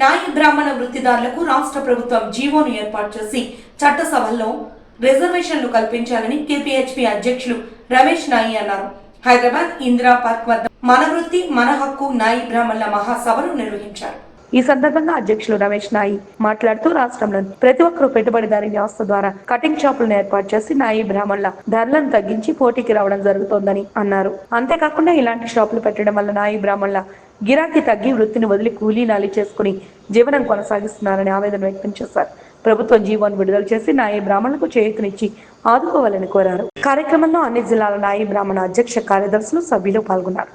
నాయి బ్రాహ్మణ వృత్తిదారులకు రాష్ట్ర ప్రభుత్వం జీవోను ఏర్పాటు చేసి చట్టసభల్లో రిజర్వేషన్లు కల్పించాలని కేపీహెచ్పీ అధ్యక్షులు రమేష్ నాయి అన్నారు. హైదరాబాద్ ఇందిరా పార్క్ వద్ద మన వృత్తి మన హక్కు నాయి బ్రాహ్మణుల మహాసభను నిర్వహించారు. ఈ సందర్భంగా అధ్యక్షులు రమేష్ నాయి మాట్లాడుతూ రాష్ట్రంలోని ప్రతి ఒక్కరూ పెట్టుబడిదారీ వ్యవస్థ ద్వారా కటింగ్ షాపులను ఏర్పాటు చేసి నాయి బ్రాహ్మణుల ధరలను తగ్గించి పోటీకి రావడం జరుగుతోందని అన్నారు. అంతేకాకుండా ఇలాంటి షాపులు పెట్టడం వల్ల నాయి బ్రాహ్మణుల గిరాకీ తగ్గి వృత్తిని వదిలి కూలీ నాలి చేసుకుని జీవనం కొనసాగిస్తున్నారని ఆవేదన వ్యక్తం చేశారు. ప్రభుత్వం జీవోను విడుదల చేసి నాయి బ్రాహ్మణులకు చేయూతనిచ్చి ఆదుకోవాలని కోరారు. కార్యక్రమంలో అన్ని జిల్లాల నాయీ బ్రాహ్మణ అధ్యక్ష కార్యదర్శులు సభ్యులు పాల్గొన్నారు.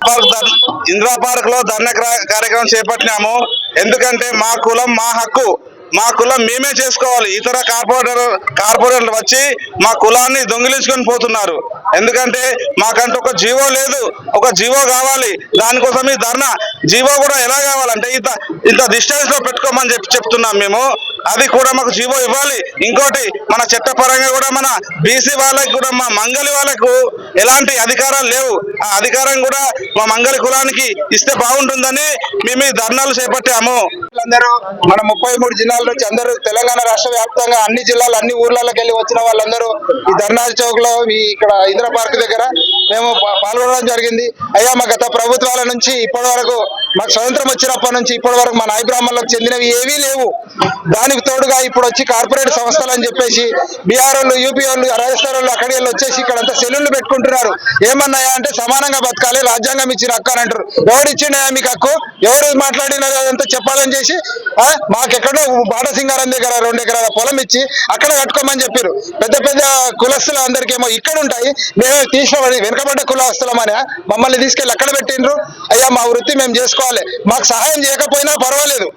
ఇందిరా పార్క్లో ధర్నా కార్యక్రమం చేపట్టినాము. ఎందుకంటే మా కులం మా హక్కు. మా కులం మేమే చేసుకోవాలి. ఇతర కార్పొరేటర్ కార్పొరేటర్లు వచ్చి మా కులాన్ని దొంగిలించుకొని పోతున్నారు. ఎందుకంటే మాకంటే ఒక జీవో లేదు. ఒక జీవో కావాలి. దానికోసం ఈ ధర్నా. జీవో కూడా ఎలా కావాలంటే ఇంత ఇంత డిస్టెన్స్లో పెట్టుకోమని చెప్పి చెప్తున్నాం మేము. అది కూడా మాకు జీవో ఇవ్వాలి. ఇంకోటి మన చట్టపరంగా కూడా మన బీసీ వాళ్ళకి కూడా మా మంగళి వాళ్ళకు ఎలాంటి అధికారాలు లేవు. ఆ అధికారం కూడా మా మంగళి కులానికి ఇస్తే బాగుంటుందని మేము ఈ ధర్నాలు చేపట్టాము. అందరూ మన ముప్పై మూడు జిల్లాల నుంచి అందరూ తెలంగాణ రాష్ట్ర వ్యాప్తంగా అన్ని జిల్లాలు అన్ని ఊర్లలోకి వెళ్ళి వచ్చిన వాళ్ళందరూ ఈ ధర్నా చౌక్లో ఈ ఇక్కడ ఇందిరా పార్క్ దగ్గర మేము పాల్గొనడం జరిగింది. అయ్యా మా గత ప్రభుత్వాల నుంచి ఇప్పటి వరకు మాకు స్వతంత్రం వచ్చినప్పటి నుంచి ఇప్పటి వరకు మన నాయ చెందినవి ఏవీ లేవు. దానికి తోడుగా ఇప్పుడు వచ్చి కార్పొరేట్ సంస్థలు అని చెప్పేసి బీఆర్ వాళ్ళు యూపీ వాళ్ళు రాజస్థాన్ వాళ్ళు అక్కడికి వెళ్ళి వచ్చేసి ఇక్కడ అంతా సెల్లులు పెట్టుకుంటున్నారు. ఏమన్నాయా అంటే సమానంగా బతకాలి రాజ్యాంగం ఇచ్చిన హక్కు అని అంటారు. ఎవరు ఇచ్చిండయా మీకు హక్కు? ఎవరు మాట్లాడినారు అదంతా చెప్పాలని చేసి ఆ, మాకెక్కడో బాటసింగారం దగ్గర రెండు ఎకరాల పొలం ఇచ్చి అక్కడ కట్టుకోమని చెప్పారు పెద్ద పెద్ద కులస్తులు అందరికేమో ఇక్కడ ఉంటాయి మేమే తీసుకోమని వెనుకబడ్డ కులస్తులమని మమ్మల్ని తీసుకెళ్ళి అక్కడ పెట్టిండ్రు. అయ్యా మా వృత్తి మేము చేసుకోవాలి మాకు సహాయం చేయకపోయినా పర్వాలేదు.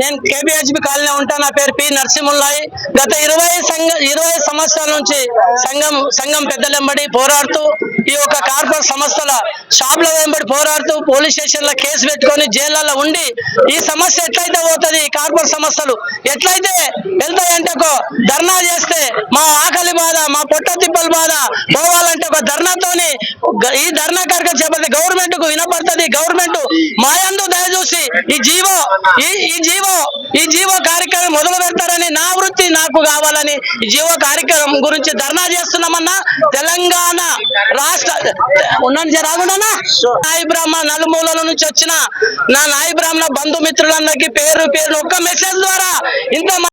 నేను కేబిహెచ్బి కాలనీ ఉంటా నా పేరు పి. నరసింహుల్లాయి. గత ఇరవై సంఘ ఇరవై సంవత్సరాల నుంచి సంఘం సంఘం పెద్దలెంబడి పోరాడుతూ ఈ యొక్క కార్పొరేట్ సంస్థల షాపుల వెంబడి పోరాడుతూ పోలీస్ స్టేషన్ల కేసు పెట్టుకొని జైళ్ళలో ఉండి ఈ సమస్య ఎట్లయితే పోతుంది కార్పొరేట్ సంస్థలు ఎట్లయితే వెళ్తాయంటే ఒక ధర్నా చేస్తే మా ఆకలి బాధ మా పొట్ట తిప్పల బాధ పోవాలంటే ఒక ధర్నాతోని ఈ ధర్నా కార్యక్రమం చేపడితే గవర్నమెంట్కు వినపడుతుంది గవర్నమెంట్ మాయా చేసి ఈ జీవో ఈ జీవో ఈ జీవో కార్యక్రమం మొదలు పెడతారని నా వృత్తి నాకు కావాలని ఈ జీవో కార్యక్రమం గురించి ధర్నా చేస్తున్నామన్నా తెలంగాణ రాష్ట్ర ఉన్నాను రాగుండానా నాయి బ్రాహ్మణ నలుమూలల నుంచి వచ్చిన నా నాయి బ్రాహ్మణ బంధుమిత్రులందరికీ పేరు పేరు ఒక్క మెసేజ్ ద్వారా ఇంత